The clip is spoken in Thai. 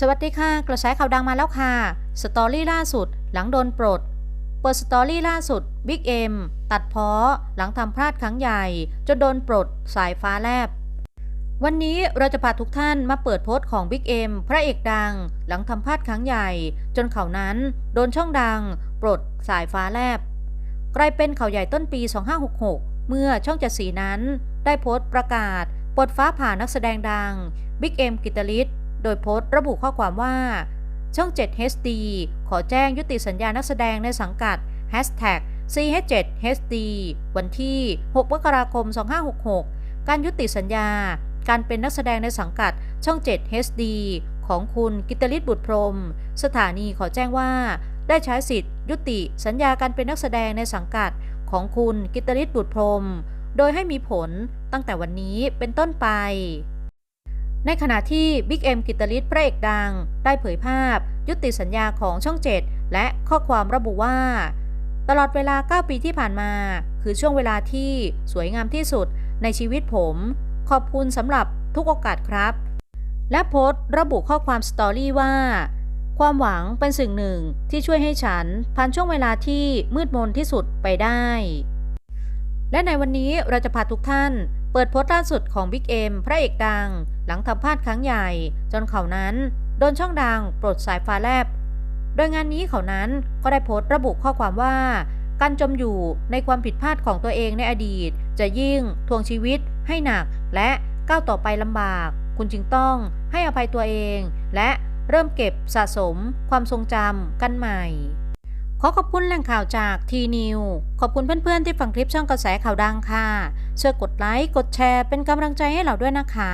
สวัสดีค่ะ กระแสข่าวดังมาแล้วค่ะ สตอรี่ล่าสุด หลังโดนปลด เปิดสตอรี่ล่าสุดบิ๊กเอ็มตัดเพ้อหลังทำพลาดครั้งใหญ่ จนโดนปลด สายฟ้าแลบ วันนี้เราจะพาทุกท่านมาเปิดโพสต์ของบิ๊กเอ็มพระเอกดัง หลังทำพลาดครั้งใหญ่ จนเขานั้นโดนช่องดัง ปลด สายฟ้าแลบกลายเป็นเข่าใหญ่ต้นปี 2566 เมื่อช่องเจ็ดสีนั้น ได้โพสต์ประกาศปลดฟ้าผ่านักแสดงดังบิ๊กเอ็มกิตลิศ โดยโพสต์ระบุข้อความว่า ช่อง 7 HD ขอแจ้งยุติสัญญานักแสดงในสังกัด Hashtag CH7 HD วันที่ 6 มกราคม 2566 การยุติสัญญา การเป็นนักแสดงในสังกัดช่อง 7 HD ของคุณกิตลิศบุตรพรม สถานีขอแจ้งว่า ได้ใช้สิทธิ์ ยุติสัญญาการเป็นนักแสดงในสังกัดของคุณกิตลิศบุตรพรม โดยให้มีผลตั้งแต่วันนี้เป็นต้นไป ในขณะที่บิ๊กเอ็มกิตลิศพระเอกดัง ได้เผยภาพ ยุติสัญญาของช่อง 7 และข้อความระบุว่า ตลอดเวลา 9 ปีที่ผ่านมา คือช่วงเวลาที่สวยงามที่สุดในชีวิตผม ขอบคุณสำหรับทุกโอกาสครับ และโพสต์ระบุข้อความสตอรี่ว่า ความหวังเป็นสิ่งหนึ่งที่ช่วยให้ฉันผ่านช่วงเวลาที่มืดมนที่สุดไปได้ และในวันนี้เราจะพาทุกท่าน เปิดโพสต์ล่าสุดของบิ๊กเอ็มพระเอกดัง หลังทำพลาดครั้งใหญ่ จนเขานั้น โดนช่องดังปลดสายฟ้าแลบ โดยงานนี้เขานั้นก็ได้โพสต์ระบุข้อความว่า การจมอยู่ในความผิดพลาดของตัวเองในอดีต จะยิ่งทวงชีวิต ให้หนัก และก้าวต่อไปลำบาก คุณจึงต้องให้อภัยตัวเอง และเริ่มเก็บสะสม ความทรงจำกันใหม่ ขอขอบคุณแหล่งข่าวจากทีนิวขอบคุณเพื่อนๆที่ฟังคลิปช่องกระแสข่าวดังค่ะช่วยกดไลค์กดแชร์เป็นกำลังใจให้เราด้วยนะคะ